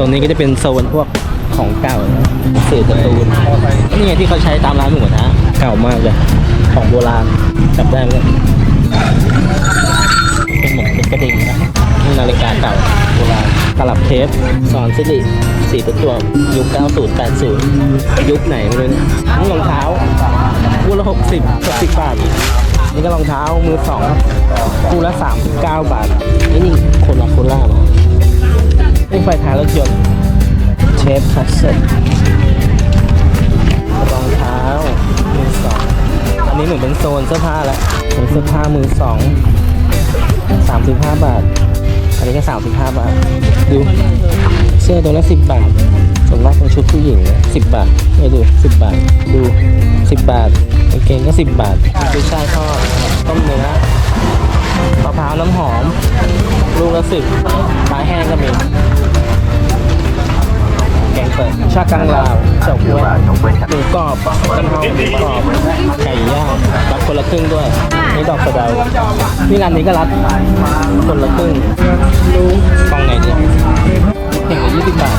ซนนี้ก็จะเป็นโซนพวกของเก่านะสื่อการ์ตูนนี่ไงที่เขาใช้ตามร้านหมูกระเก่ามากเลยของโบราณจับได้ไหมเป็นเหมือนเป็นกระดิ่งนะนาฬิกาเก่าโบราณตลับเทปสอนสิริสี่ตัวตัวยุค90 80 ยุคไหนไม่รู้เนี่ยนี่รองเท้าคู่ละ 60 60 บาท นี่ก็รองเท้ามือสองคู่ละ 39 บาท นี่นี่คนละโคล่ามา นี่ไฟท้ายรถยนต์เชฟคัสเซ็ตรองเท้ามือสองอันนี้เหมือนเป็นโซนเสื้อผ้าแล้วเป็นเสื้อผ้ามือสองสามสิบห้าบาท อันนี้ก็สามสิบห้าบาท ดูเสื้อตัวละสิบบาทส่วนมากเป็นชุดผู้หญิงสิบบาทเนี่ดูสิบบาท ดูสิบบาทกางเกงก็สิบบาทกุ้ยช่ายทอดต้มเนื้อ มะพร้าวน้ำหอม ลูกละสิบปลาแห้งก็มี แกงเปิดชากังลาวเฉาก๊วยหมูกรอบกระเพราหมูกรอบไก่ย่างรับคนละครึ่งด้วยนี่ดอกสะเดานี่ร้านนี้ก็รับคนละครึ่งดูกล่องไหนดีเข่งละยี่สิบบาท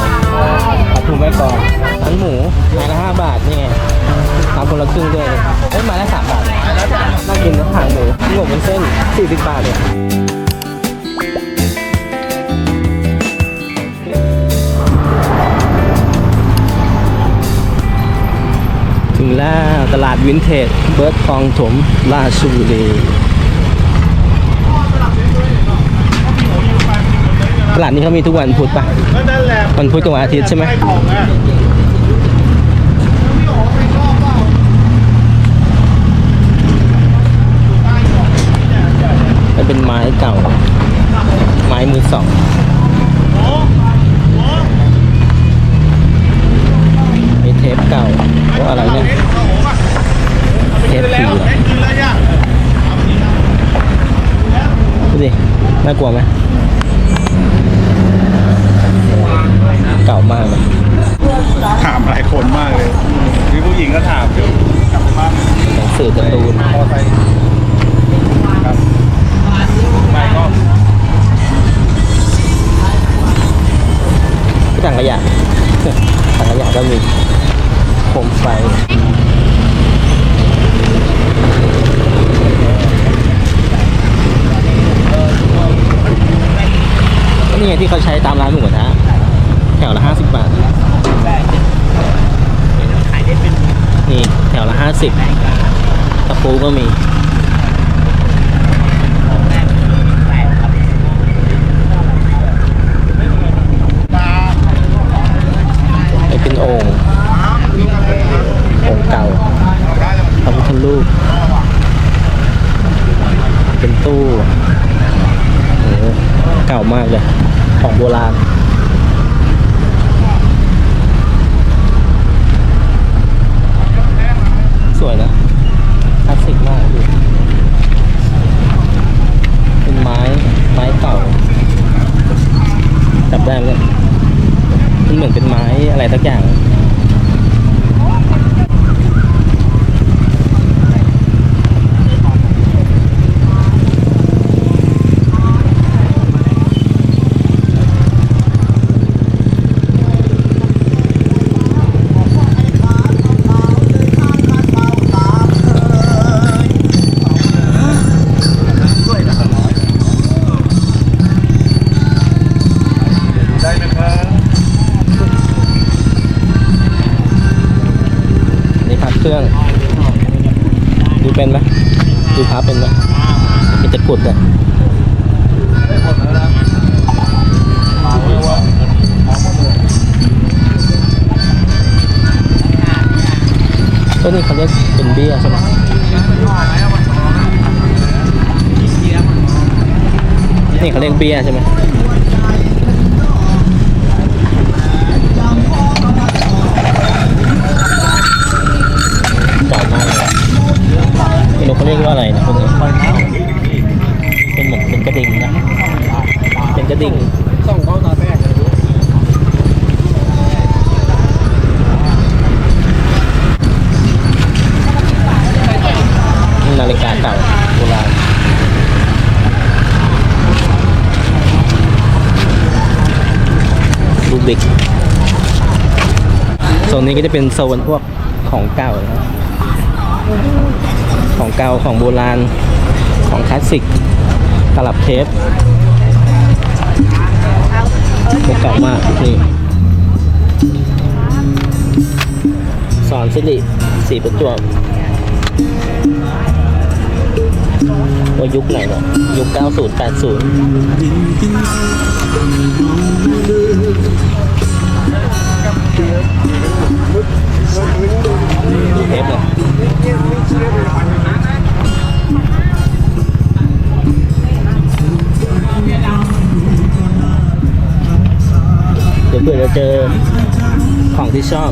ปลาทูแม่กรอบร้านหมูไม้ละห้าบาทนี่ไงรับคนละครึ่งด้วยเอ้ยไม้ละสามบาท น่ากินนะหางหมูหมูเป็นเส้นสี่สิบบาทเลยถึงแล้วตลาดวินเทจเบิร์ดคลองถมราชบุรีตลาดนี้เขามีทุกวันพุธป่ะวันพุธกับวันอาทิตย์ใช่ไหม ของอะ มัน เป็นไม้เก่า ไม้มือสองมีเทปเก่าว่าอะไรเนี่ยเทปผีเหรอเอ็กซ์คืนแล้วย่ะดูดิน่ากลัวไหมเก่ามากเลยถามหลายคนมากเลยมีผู้หญิงก็ถามอยู่กลับไปบ้านหนังสือการ์ตูน มอไซค์ครับไม่ก็ ถังขยะถังขยะก็มีโคมไฟนี่ไงที่เขาใช้ตามร้านหมูกระทะแถวละห้าสิบบาท นี่ แถวละห้าสิบตะปูก็มี ไอเป็นโอ่งโอ่งเก่าพระพุทธรูป เป็นตู้เก่ามากเลยของโบราณสวยนะคลาสสิกมากดูเป็นไม้ไม้เก่าจับได้เนี่ยมันเหมือนเป็นไม้อะไรสักอย่าง ก็นี่เขาเรียกเป็นเบี้ยใช่ไหมนี่เขาเรียกเบี้ยใช่ไหมเก่ามากเลยไม่รู้เขาเรียกว่าอะไริกโซนนี้ก็จะเป็นโซนพวกของเก่านะของเก่าของโบราณของคลาสสิกตลับเทปพวกเก่ามากนี่สอนสิริสีประจวบว่ายุคไหนวะยุค 90 80เทปเลยเดี๋ยวเผื่อจะเจอของที่ชอบ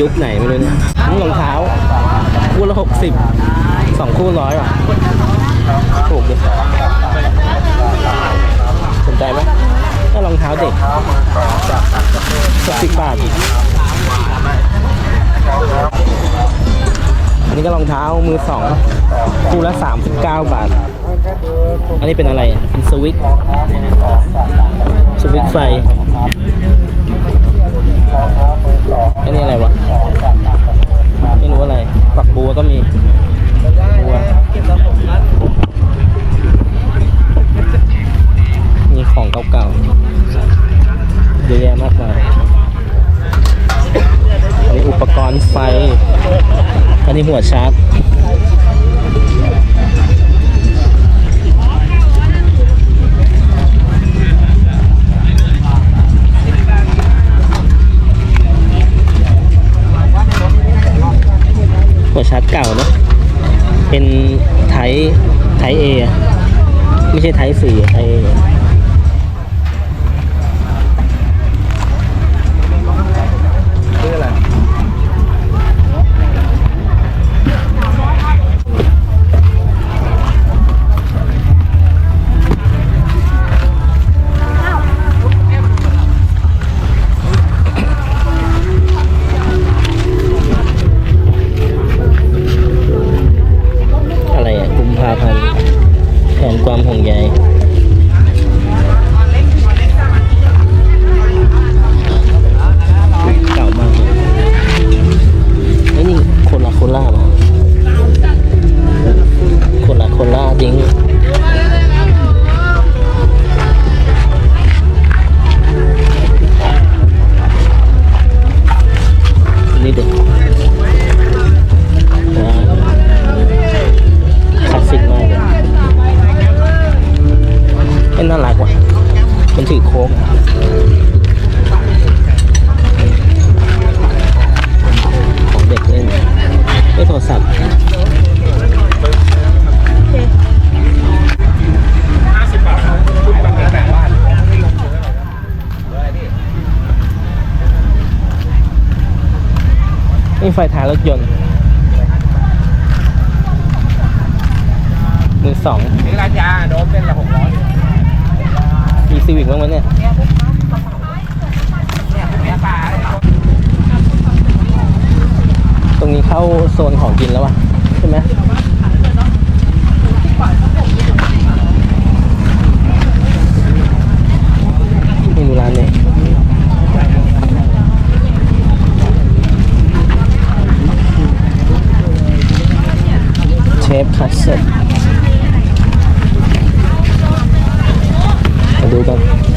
ยุคไหนไม่รู้เนี่ยรองเท้าคู่ละหกสิบ สองคู่ร้อยอะถูกดิสนใจไหมถ้ารองเท้าเด็กสักสิบบาทอันนี้ก็รองเท้ามือสองคู่ละสามสิบเก้าบาท อันนี้เป็นอะไรเป็นสวิตสวิตไฟ ชาร์จเก่าเนอะเป็นไทไทยเอไม่ใช่ไทยสี่ไทเอ ไฟท้ายรถยนต์มือสองนี่ราชาโดนเป็นละหกร้อยมีซีวิกบ้างไหมเนี่ยเนี่ยปลาตรงนี้เข้าโซนของกินแล้ววะใช่ไหมนี่ดูร้านนี้ เชฟคัสเซ็ตมาดูกัน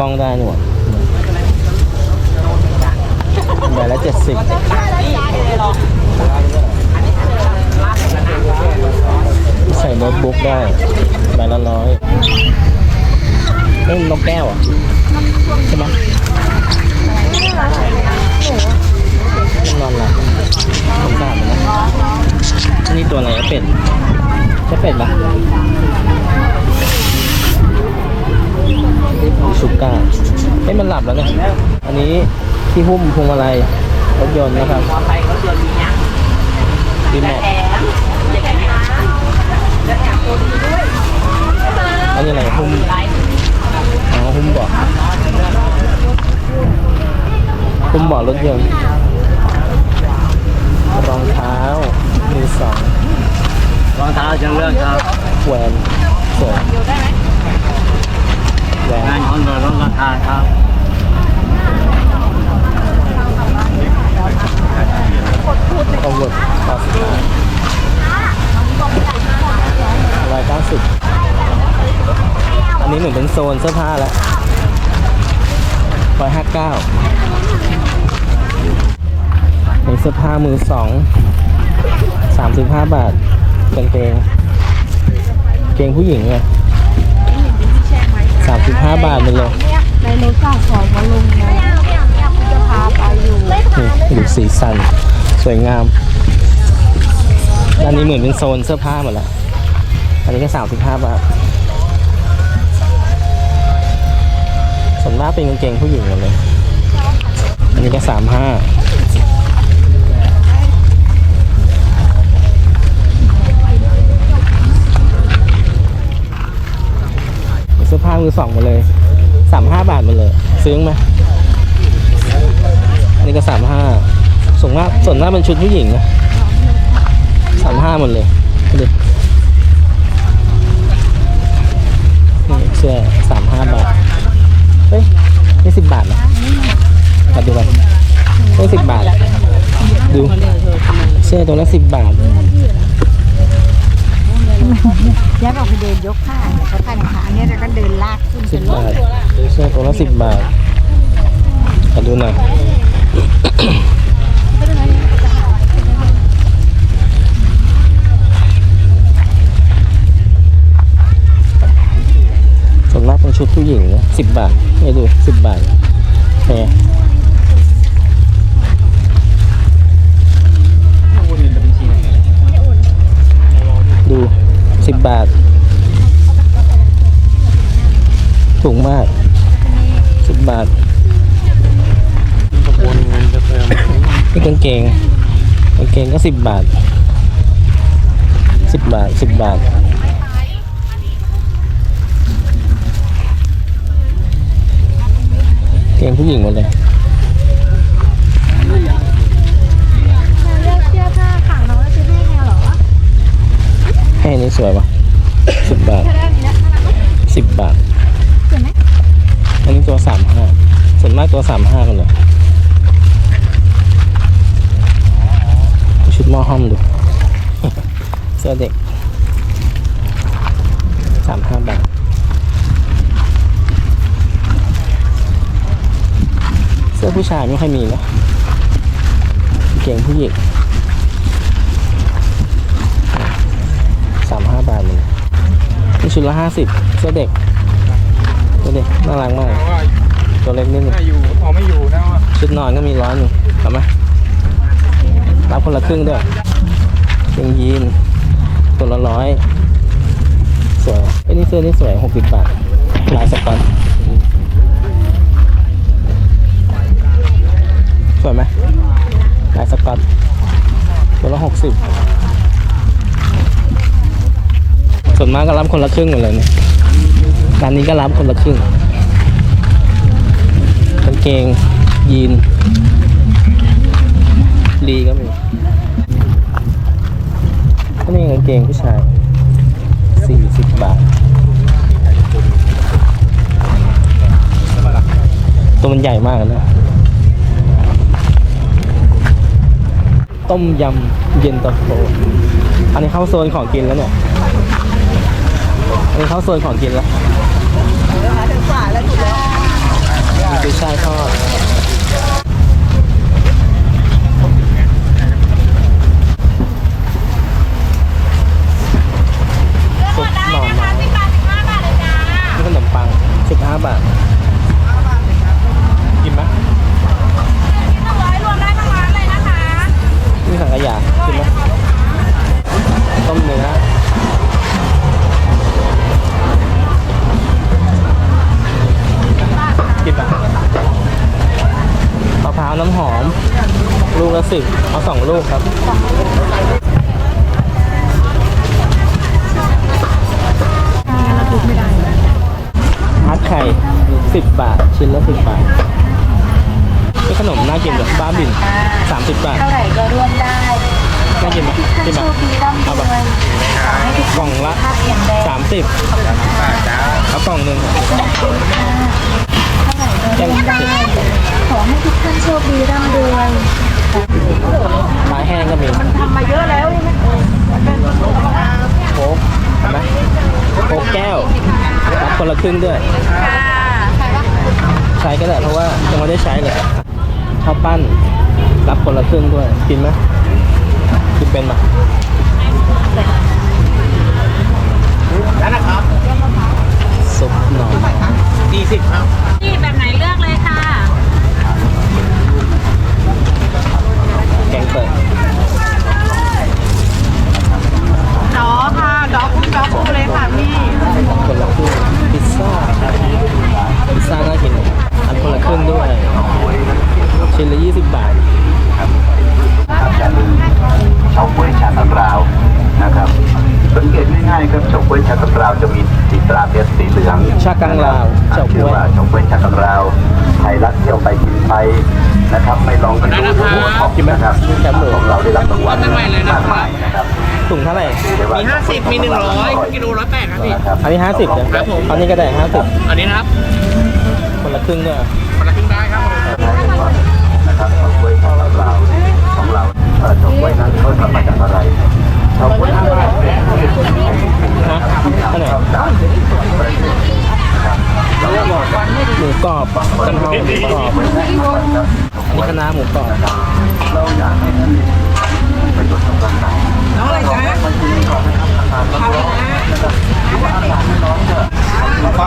กล้องได้หนวดใบละเจ็ดสิบใส่โน้ตบุ๊กได้ใบละร้อยนี่นกแก้วอะใช่ไหมนอนหลับสงสารนะนี่ตัวอะไรเป็ดจะเป็ดปะ ชูก้าเอ้ยมันหลับแล้วเนี่ยอันนี้ที่หุ้มพวงมาลัยรถยนต์นะครับมอไซค์รถยนต์มีเนี้ยรีโมทแถมเด็กแถมจะแถมตัวดีด้วยอันนี้อะไรหุ้มไลฟ์อ๋อหุ้มเบาะหุ้มเบาะรถยนต์รองเท้ามือสองรองเท้าจะเลือกครับแหวนสวย แหวงานคอนเวิร์ตลดราคาครับโอเวอร์ต่อสิบห้าร้อยเก้าสิบอันนี้เหมือนเป็นโซนเสื้อผ้าแล้วร้อยห้าเก้าเป็นเสื้อผ้ามือสองสามสิบห้าบาทกางเกงเกงผู้หญิงเลย สามสิบห้าบาทหมดเลยในรถสั่งของมาลงนะจะพาไปอยู่นี่ดูสีสัน สวยงามอันนี้เหมือนเป็นโซนเสื้อผ้าหมดแล้วอันนี้ก็สามสิบห้าบาทส่วนมากเป็นกางเกงผู้หญิงหมดเลย อันนี้ก็สามห้า เสื้อผ้ามือสองหมดเลยสามห้าบาทหมดเลย ซื้อไหมอันนี้ก็สามห้าส่วนมากส่วนมากเป็นชุดผู้หญิงนะสามห้าหมดเลยดูนี่เสื้อสามห้าบาทเฮ้ยนี่สิบบาทนะมาดูกันนี่สิบบาท ดูเสื้อตัวละสิบบาท ย้ายบอกไปเดินยกผ้าเนี่ยเขาท่านขาเนี่ยแล้วก็เดินลากขึ้นสิบบาทเสื้อตัวละสิบบาทขอดูหน่อยส่วนมากเป็นชุดผู้หญิงนะสิบบาทนี่ดูสิบบาทแพง สิบบาท ถูกมากสิบบาทโอนเงินจะเติมนี่กางเกงกางเกงก็สิบบาทสิบบาทสิบบาทเกงผู้หญิงหมดเลย เลือกเสื้อผ้าขังน้องแล้วซื้อให้แมวเหรอ ให้นี้สวยปะสิบบาทสิบบาทเห็นไหมอันนี้ตัวสามห้าส่วนมากตัวสามห้ากันเลยชุดหม้อห้อมดูเสื้อเด็กสามห้าบาทเสื้อผู้ชายไม่ค่อยมีนะเก่งผู้หญิง สามห้าบาทเลยนี่ชุดละห้าสิบเสื้อเด็กเสื้อเด็กน่ารักมาก ตัวเล็กนิดนึงไม่อยู่พอไม่อยู่นะว่าชุดนอนก็มีร้อยหนึ่งเอาไหมรับคนละครึ่งด้วยเกงยีนตัวละร้อยสวยไอ้นี่เสื้อนี่สวยหกสิบบาทลายสกอตสวยไหมลายสกอตตัวละหกสิบ ส่วนมากก็รับคนละครึ่งหมดเลยเนี่ยร้านนี้ก็รับคนละครึ่งกางเกงยีนลีก็มีก็นี่กางเกงผู้ชายสี่สิบบาท ตัวมันใหญ่มากนะต้มยำเย็นตาโฟอันนี้เข้าโซนของกินแล้วเนี่ย อันนี้เข้าโซนของกินแล้วมีกุ้ยช่ายทอดากินแบบบ้าบินสามสิบบาท เท่าไหร่ก็ร่วมได้น่ากินไหมกินโชปะคดีร่ำรเอาวปะยขอให้ทุกกล่องละ ภาพแข็งแรงสามสิบเอากล่องหนึ่งเท่าไหร่ก็ร่วมได้ขอให้ทุกท่านโชคดีร่ำรวยไม้แห้งก็มีทำมาเยอะแล้วใช่ไหมโค้กเห็นไหมโค้กแก้วรับคนละครึ่งด้วย ค่ะ ใช้ก็ได้เพราะว่ายังไม่ได้ใช้เลย ข้าวปั้น รับคนละครึ่งด้วย กินไหมกินเป็นไหมซุปหน่อยดีสิครับนี่แบบไหนเลือกเลยค่ะ แกงเปิด ดอค่ะดอคุณดอคุณเลยค่ะพี่ คนละครึ่งพิซซ่าพิซซ่าน่ากินอันคนละครึ่งด้วย ชิ้นละ20 บาท อย่าลืมเฉาก๊วยชาตะกราวนะครับสังเกตง่ายๆครับเฉาก๊วยชาตะกราวจะมีสีตราเพชรสีเหลือง ชากังลาวเฉาก๊วย ชื่อว่าเฉาก๊วยชาตะกราวใครรักเที่ยวไปกินไปนะครับ ไม่ลองกันดูหัวขอบนะครับของเราได้รับรางวัลมากมายนะครับ ถุงเท่าไหร่ มี 50 มี 100กิโลละ8 ครับพี่อันนี้50เลยอันนี้ก็ได้50อันนี้นะครับคนละครึ่งด้วยคนละครึ่งได้ครับผมนะครับเฉาก๊วยของเราของเราเอ่อเฉาก๊วยนั้นเขาทำมาจากอะไรเฉาก๊วยนะอันไหนหมูกรอบกะเพราหมูกรอบอันนี้คณะน้าหมูกรอบเราอยากให้ท่านมีประโยชน์กับร่างกายน้องอะไรจ๊ะมา ฟัง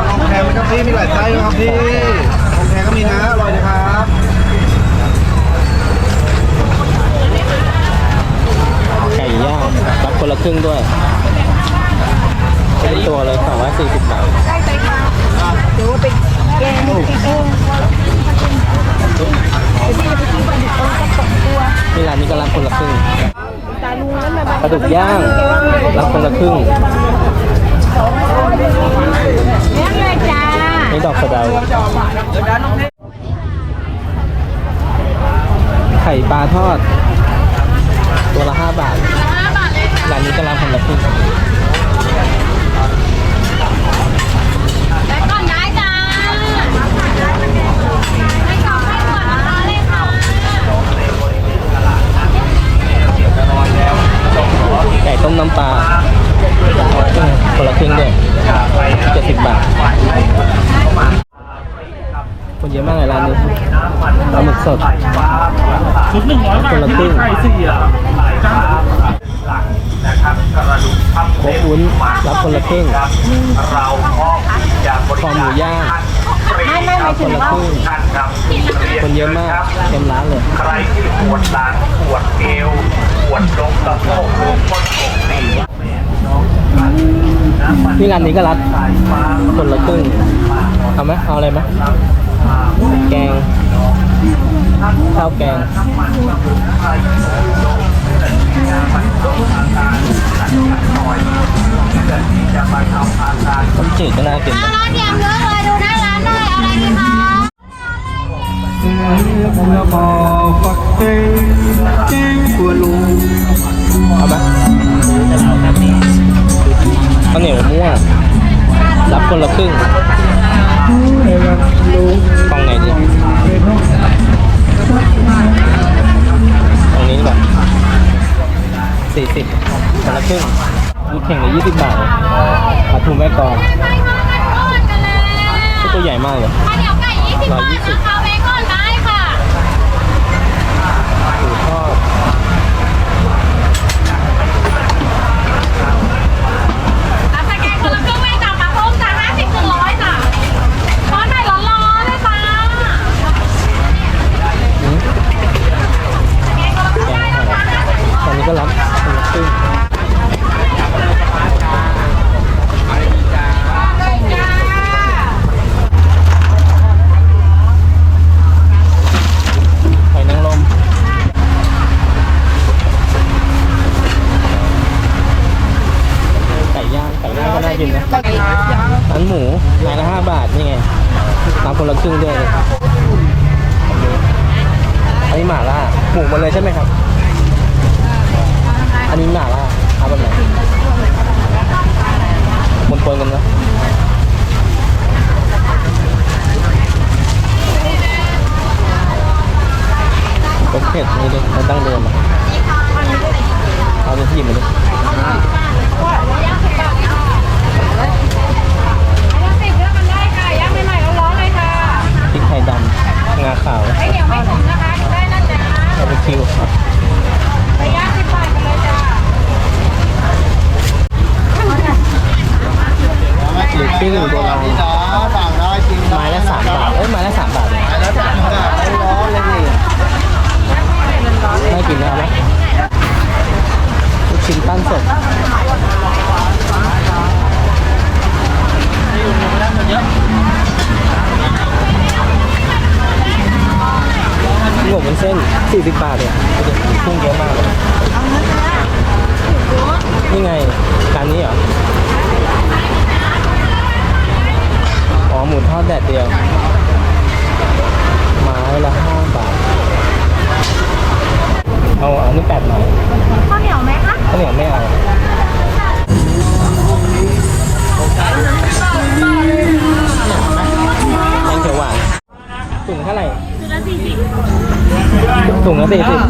ของแพงไหมครับพี่มีหลายไส้นะครับพี่ของแพงก็มีนะอร่อยนะครับไก่ย่างรับคนละครึ่งด้วยเป็นตัวเลย240บาทถือว่าเป็นแกงติ๊กเองพี่ไปกินปลาดุกต้มก็ตกตัวนี่ร้านนี้ก็รับคนละครึ่งตาลุงนั้นแบบปลาดุกย่าง รับคนละครึ่งเลี้ยงเลยจ้านี่ดอกสะเดาไข่ปลาทอด ตัวละ5บาทร้านนี้ก็รับคนละครึ่งและก่อนย้ายจ้าให้กรอบให้ก่อนนะคะเลยค่ะไก่ต้มน้ำปลา คนละครึ่งด้วย70บาทคนเยอะมากเลยร้านนี้ปลาหมึกสดชุดหนึ่งร้อยบาทคนละครึ่งไข่สี่อะจ้าโคกวุ้นรับคนละครึ่งคอหมูย่างไม่ไม่หมายถึคนงละว่าครึ่งคนเยอะมากเต็มร้านเลยใครที่ปวดหลังปวดเอวปวดตรงสะโพกหรือคนอกตี ที่ร้านนี้ก็รับคนละครึ่งเอาไหมเอาอะไรไหมแกงข้าวแกงต้มจืดก็น่ากินร้านเดียวเยอะเลยดูหน้าร้านหน่อยเอาอะไรดีคะเอาไหม ข้าวเหนียวมะม่วงรับคนละครึ่งฟังไหนดีตรงนี้ดีกว่าสี่สิบคนละครึ่งมีแข่งละยี่สิบบาทปลาทูแม่กลองก็ตัวใหญ่มากเลยข้าวเหนียวไก่20บาทนี่ไงน้ำคนละครึ่งด้วยอันนี้หมาล่าหมูหมดเลยใช่ไหมครับ อันนี้หมาล่าเอาแบบไหนปนปนกันนะก็เผ็ดนี่เลยมันตั้งเดิมอะเอาไปที่มาด้ลย ไข่ดำงาขาวไข่เหนียวไม่ถึงนะคะได้นะจ๊ะบาร์บีคิวครับระยะางที่ปลายกันเลยจ้าหรือปิ้งโบราณสั่งได้จริงไม้ละสามบาทเอ้ยไม้ละสามบาทเลยไม้ละสามบาทร้อนเลยนี่ไม่กินแล้วนะลูชิ้นปั้นสดนี่อยู่ในนั้นเยอะ ส้น 40 บาทเนี่ยพุ่งเยอะมากเลยนี่ไงร้านนี้เหรอ อ๋อ หมูทอดแดดเดียว ไม้ละห้าบาท เอาอันนี้แปดไม้ 对对